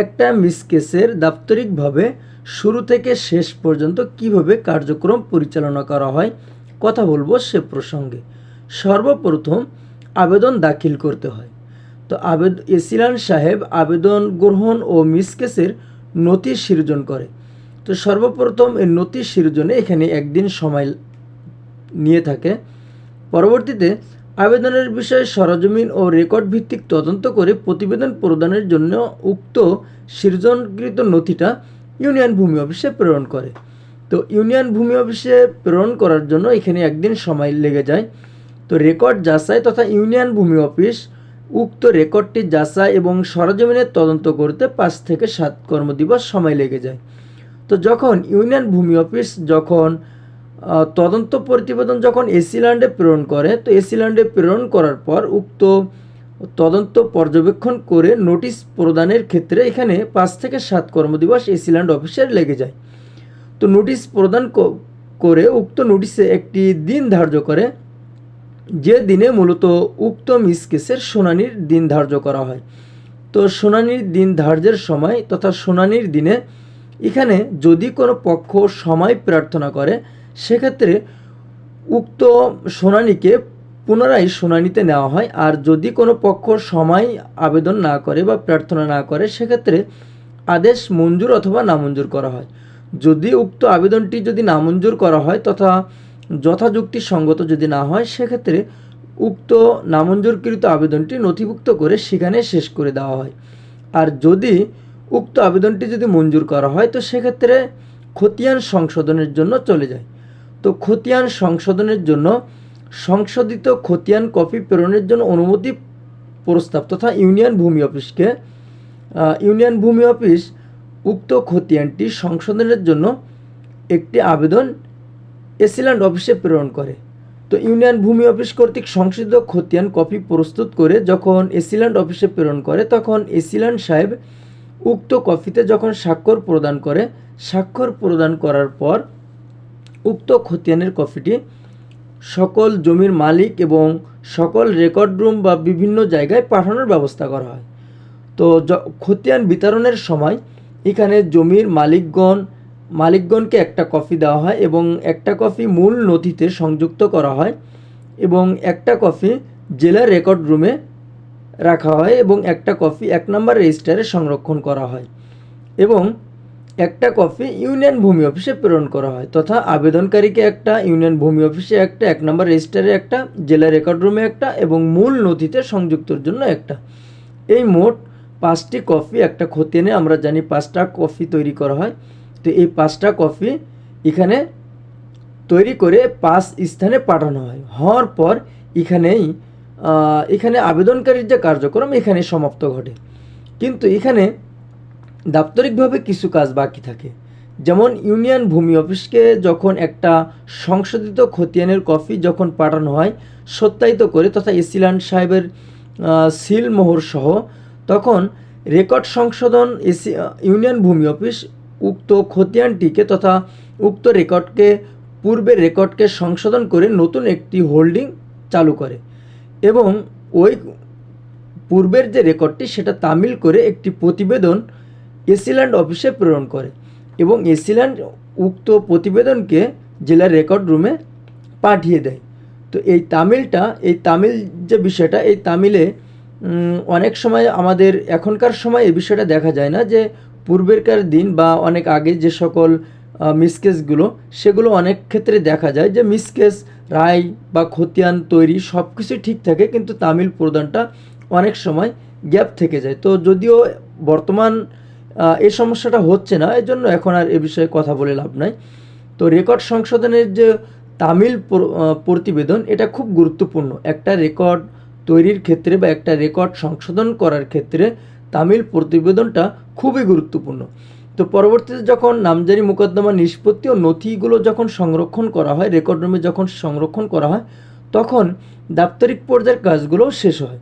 একটা মিসকেসের দাপ্তরিকভাবে শুরু থেকে শেষ পর্যন্ত কীভাবে কার্যক্রম পরিচালনা করা হয়, কথা বলব সে প্রসঙ্গে। সর্বপ্রথম আবেদন দাখিল করতে হয়। তো আবেদ, এসিলান সাহেব আবেদন গ্রহণ ও মিসকেসের নথি সৃজন করে। তো সর্বপ্রথম এই নথি সৃজনে এখানে একদিন সময় নিয়ে থাকে। পরবর্তীতে আবেদনের বিষয়ে সরজমিন ও রেকর্ড ভিত্তিক তদন্ত করে প্রতিবেদন প্রদানের জন্য উক্ত সৃজনকৃত নথিটা ইউনিয়ন ভূমি অফিসে প্রেরণ করে। তো ইউনিয়ন ভূমি অফিসে প্রেরণ করার জন্য এখানে একদিন সময় লেগে যায়। তো রেকর্ড যাচাই তথা ইউনিয়ন ভূমি অফিস উক্ত রেকর্ডটি যাচাই এবং সরজমিনের তদন্ত করতে পাঁচ থেকে সাত কর্মদিবস সময় লেগে যায়। তো যখন ইউনিয়ন ভূমি অফিস যখন তদন্ত প্রতিবেদন যখন এসিল্যান্ডে প্রেরণ করে, তো এসিল্যান্ডে প্রেরণ করার পর উক্ত তদন্ত পর্যবেক্ষণ করে নোটিশ প্রদানের ক্ষেত্রে এখানে পাঁচ থেকে সাত কর্মদিবস এসিল্যান্ড অফিসের লেগে যায়। তো নোটিশ প্রদান করে উক্ত নোটিশে একটি দিন ধার্য করে, যে দিনে মূলত উক্ত মিসকেসের শুনানির দিন ধার্য করা হয়। তো শুনানির দিন ধার্যের সময় তথা শুনানির দিনে এখানে যদি কোনো পক্ষ সময় প্রার্থনা করে সেক্ষেত্রে উক্ত শুনানিকে পুনরায় শুনানিতে নেওয়া হয়, আর যদি কোনো পক্ষ সময় আবেদন না করে বা প্রার্থনা না করে, সেক্ষেত্রে আদেশ মঞ্জুর অথবা নামঞ্জুর করা হয়। যদি উক্ত আবেদনটি যদি নামঞ্জুর করা হয় তথা যথাযুক্তি সঙ্গত যদি না হয়, সেক্ষেত্রে উক্ত নামঞ্জুরকৃত আবেদনটি নথিভুক্ত করে সেখানে শেষ করে দেওয়া হয়। আর যদি উক্ত আবেদনটি যদি মঞ্জুর করা হয়, তো সেক্ষেত্রে খতিয়ান সংশোধনের জন্য চলে যায়। তো খতিয়ান সংশোধনের জন্য সংশোধিত খতিয়ান কপি প্রেরণের জন্য অনুমতি প্রস্তাব তথা ইউনিয়ন ভূমি অফিসকে ইউনিয়ন ভূমি অফিস উক্ত খতিয়ানটি সংশোধনের জন্য একটি আবেদন এসিল্যান্ড অফিসে প্রেরণ করে। তো ইউনিয়ন ভূমি অফিস কর্তৃক সংশোধিত খতিয়ান কপি প্রস্তুত করে যখন এসিল্যান্ড অফিসে প্রেরণ করে, তখন এসিল্যান্ড সাহেব উক্ত কপিতে যখন স্বাক্ষর প্রদান করে, স্বাক্ষর প্রদান করার পর উক্ত খতিয়ানের কপিটি সকল জমির মালিক এবং সকল রেকর্ড রুম বা বিভিন্ন জায়গায় পাঠানোর ব্যবস্থা করা হয়। তো খতিয়ান বিতরণের সময় এখানে জমির মালিকগণ, মালিকগণকে একটা কপি দেওয়া হয় এবং একটা কপি মূল নথিতে সংযুক্ত করা হয় এবং একটা কপি জেলার রেকর্ড রুমে রাখা হয় এবং একটা কপি এক নম্বর রেজিস্টারে সংরক্ষণ করা হয়। এবং একটা কপি ইউনিয়ন ভূমি অফিসে প্রেরণ করা হয়, তথা আবেদনকারীকে একটা ইউনিয়ন ভূমি অফিসে একটা, এক নম্বর রেজিস্টারে একটা, জেলা রেকর্ড রুমে একটা এবং মূল নথিতে সংযুক্তর জন্য একটা। এই মোট পাঁচটি কপি একটা খতিয়ানে আমরা জানি পাঁচটা কপি তৈরি করা হয়। তো এই পাঁচটা কপি এখানে তৈরি করে পাঁচ স্থানে পাঠানো হয়। হওয়ার পর এখানেই এখানে আবেদনকারীর যে কার্যক্রম এখানে সমাপ্ত ঘটে। কিন্তু এখানে দাপ্তরিকভাবে কিছু কাজ বাকি থাকে। যেমন ইউনিয়ন ভূমি অফিসকে যখন একটা সংশোধিত খতিয়ানের কপি যখন পাঠানো হয় সত্যায়িত করে তথা এসিল্যান্ড সাহেবের আহ, সিল মোহর সহ তখন রেকর্ড সংশোধন এসি ইউনিয়ন ভূমি অফিস উক্ত খতিয়ানটিকে তথা উক্ত রেকর্ডকে পূর্বের রেকর্ডকে সংশোধন করে নতুন একটি হোল্ডিং চালু করে এবং ওই পূর্বের যে রেকর্ডটি সেটা তামিল করে একটি প্রতিবেদন এসিল্যান্ড অফিসে প্রেরণ করে এবং এসিল্যান্ড উক্ত প্রতিবেদনকে জেলার রেকর্ড রুমে পাঠিয়ে দেয়। তো এই তামিলটা, এই তামিল যে বিষয়টা, এই তামিলে অনেক সময় আমাদের এখনকার সময় এই বিষয়টা দেখা যায় না যে পূর্বেরকার দিন বা অনেক আগে যে সকল মিসকেসগুলো সেগুলো অনেক ক্ষেত্রে দেখা যায় যে মিসকেস রায় বা খতিয়ান তৈরি সব কিছুই ঠিক থাকে কিন্তু তামিল প্রদানটা অনেক সময় গ্যাপ থেকে যায়। তো যদিও বর্তমান এই সমস্যাটা হচ্ছে না এই জন্য এখন আর এ বিষয়ে কথা বলে লাভ নাই। তো রেকর্ড সংশোধনের যে তামিল প্রতিবেদন, এটা খুব গুরুত্বপূর্ণ। একটা রেকর্ড তৈরির ক্ষেত্রে বা একটা রেকর্ড সংশোধন করার ক্ষেত্রে তামিল প্রতিবেদনটা খুবই গুরুত্বপূর্ণ। তো পরবর্তীতে যখন নামজারি মোকদ্দমা নিষ্পত্তি ও নথিগুলো যখন সংরক্ষণ করা হয়, রেকর্ড রুমে যখন সংরক্ষণ করা হয়, তখন দাপ্তরিক পর্যায়ের কাজগুলোও শেষ হয়।